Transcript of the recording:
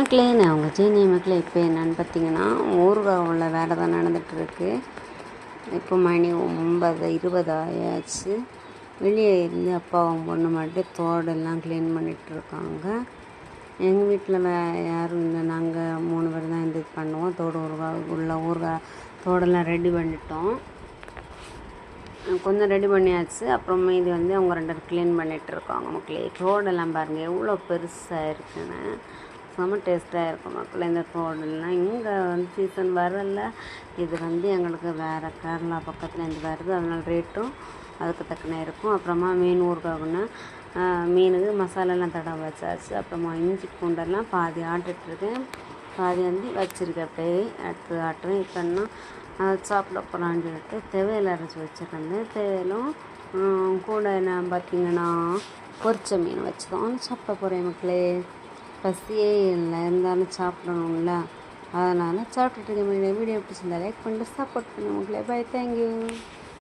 மக்களே நான் உங்கள் ஜேனி மக்களே இப்போ என்னன்னு பார்த்தீங்கன்னா ஊர்காவில் வேலை தான் நடந்துகிட்ருக்கு. இப்போ மணி ஒன்பது இருபது ஆயாச்சு. வெளியே இருந்து அப்பாவும் பொண்ணு மட்டும் தோடெல்லாம் க்ளீன் பண்ணிகிட்ருக்காங்க. எங்கள் வீட்டில் வே யாரும் இல்லை. நாங்கள் மூணு பேர் தான் இது பண்ணுவோம். தோடு ஊறுகாய் உள்ள ஊறுகாய் தோடெல்லாம் ரெடி பண்ணிட்டோம். கொஞ்சம் ரெடி பண்ணியாச்சு. அப்புறம் மீதி வந்து அவங்க ரெண்டு பேரும் க்ளீன் பண்ணிகிட்டு இருக்காங்க மக்களே. தோடெல்லாம் பாருங்கள் எவ்வளோ பெருசாக இருக்குன்னு. பேசாமல் டேஸ்ட்டாக இருக்கும். மக்கள் இந்த கோடெல்லாம் இங்கே வந்து சீசன் வரல. இது வந்து எங்களுக்கு வேறு கேரளா பக்கத்தில் இருந்து வருது. அதனால் ரேட்டும் அதுக்கு தக்கன இருக்கும். அப்புறமா மீன் ஊறுகாய்னா மீனுக்கு மசாலாலாம் தடவை வச்சாச்சு. அப்புறமா இஞ்சி பூண்டெல்லாம் பாதி ஆட்டுட்ருக்கேன் பாதி வந்து வச்சுருக்கேன் அப்படியே அடுத்து ஆட்டுறேன். இப்போ என்ன சாப்பிட போகலான்னு சொல்லிட்டு தேவையில் அரைச்சி வச்சுருந்தேன் தேவையிலும் கூட என்ன பார்த்தீங்கன்னா பொரிச்ச மீன் வச்சுதான் சாப்பிட போகிறேன் மக்களே. பசியே இல்லை இருந்தாலும் சாப்பிடணும்ல. அதனால் சாப்பிட்டுட்டு இருக்க வீடியோ வீடியோ பிடிச்சிருந்தா லைக் பண்ணிட்டு சப்போர்ட் பண்ணி பாய் தேங்க்யூ